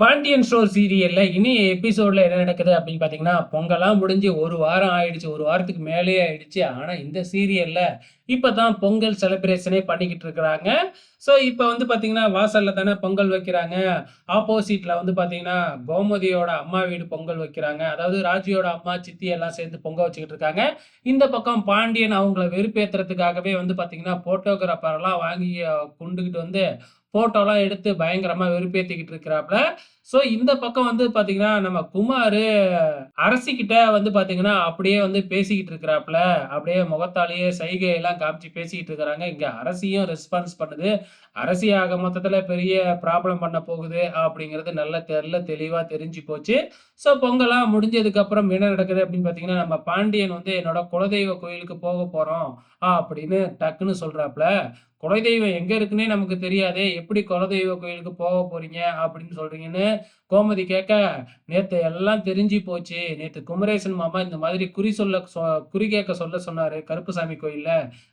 Pandian store சீரியல்ல இனி எபிசோட்ல என்ன நடக்குது அப்படின்னு பாத்தீங்கன்னா பொங்கலாம் முடிஞ்சு ஒரு வாரம் ஆயிடுச்சு. ஒரு வாரத்துக்கு மேலேயே ஆயிடுச்சு. ஆனா இந்த சீரியல்ல இப்பதான் பொங்கல் செலிப்ரேஷனே பண்ணிக்கிட்டு இருக்கிறாங்க. ஸோ இப்போ வந்து பார்த்தீங்கன்னா வாசல்ல தானே பொங்கல் வைக்கிறாங்க. ஆப்போசிட்டில் வந்து பார்த்தீங்கன்னா கோமதியோட அம்மா வீடு பொங்கல் வைக்கிறாங்க. அதாவது ராஜியோட அம்மா சித்தி எல்லாம் சேர்ந்து பொங்கல் வச்சுக்கிட்டு இருக்காங்க. இந்த பக்கம் பாண்டியன் அவங்கள வெறுப்பேற்றுறதுக்காகவே வந்து பார்த்தீங்கன்னா போட்டோகிராஃபரெல்லாம் வாங்கி கொண்டுக்கிட்டு கொண்டுகிட்டு வந்து ஃபோட்டோலாம் எடுத்து பயங்கரமாக வெறுப்பேற்றிக்கிட்டு இருக்கிறாப்புல ஸோ இந்த பக்கம் வந்து பாத்தீங்கன்னா நம்ம குமார் அரசிக்கிட்ட வந்து பாத்தீங்கன்னா அப்படியே வந்து பேசிக்கிட்டு இருக்கிறாப்ல அப்படியே முகத்தாலேயே சைகை எல்லாம் காமிச்சு பேசிக்கிட்டு இருக்கிறாங்க. இங்க அரசியும் ரெஸ்பான்ஸ் பண்ணுது. அரசி ஆக மொத்தத்துல பெரிய ப்ராப்ளம் பண்ண போகுது அப்படிங்கிறது நல்ல தெரியல தெளிவா தெரிஞ்சு போச்சு. ஸோ பொங்கலாம் முடிஞ்சதுக்கு அப்புறம் என்ன நடக்குது அப்படின்னு பாத்தீங்கன்னா நம்ம பாண்டியன் வந்து என்னோட குலதெய்வ கோயிலுக்கு போக போறோம் அப்படின்னு டக்குன்னு சொல்றாப்ல குலதெய்வம் எங்க இருக்குன்னே நமக்கு தெரியாதே. எப்படி குலதெய்வ கோயிலுக்கு போக போறீங்க அப்படின்னு சொல்றீங்கன்னு கோமதி கேட்க நேத்து எல்லாம் தெரிஞ்சு போச்சு. நேத்து குமரேசன் மாமா இந்த மாதிரி குறி சொல்ல சொ- குறி கேட்க சொல்ல சொன்னாரு கருப்புசாமி கோயில்ல.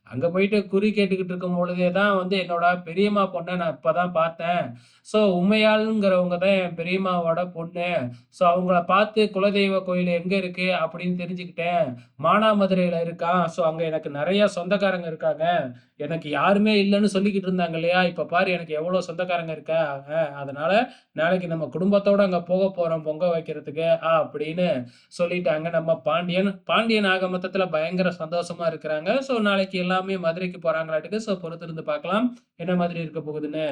அங்க போயிட்டு குறி கேட்டுக்கிட்டு இருக்கும் பொழுதே தான் வந்து என்னோட பெரியம்மா பொண்ணை நான் இப்பதான் பார்த்தேன். ஸோ உமையாளுங்கிறவங்க தான் என் பெரியம்மாவோட பொண்ணு. ஸோ அவங்கள பார்த்து குலதெய்வ கோயில் எங்க இருக்கு? அப்படின்னு தெரிஞ்சுக்கிட்டேன். மானாமதுரையில் இருக்கான். ஸோ அங்க எனக்கு நிறைய சொந்தக்காரங்க இருக்காங்க. எனக்கு யாருமே இல்லைன்னு சொல்லிக்கிட்டு இருந்தாங்க இல்லையா? இப்ப பாரு எனக்கு எவ்வளவு சொந்தக்காரங்க இருக்காங்க அதனால நாளைக்கு நம்ம குடும்பத்தோட அங்க போக போறோம் பொங்க வைக்கிறதுக்கு ஆ அப்படின்னு சொல்லிட்டாங்க. நம்ம பாண்டியன் பாண்டியன் ஆக மொத்தத்துல பயங்கர சந்தோஷமா இருக்கிறாங்க. ஸோ நாளைக்கு எல்லாமே மதுரைக்கு போறாங்களாட்டுக்கு ஸோ பொறுத்திருந்து பார்க்கலாம். என்ன மாதிரி இருக்க போகுதுன்னு?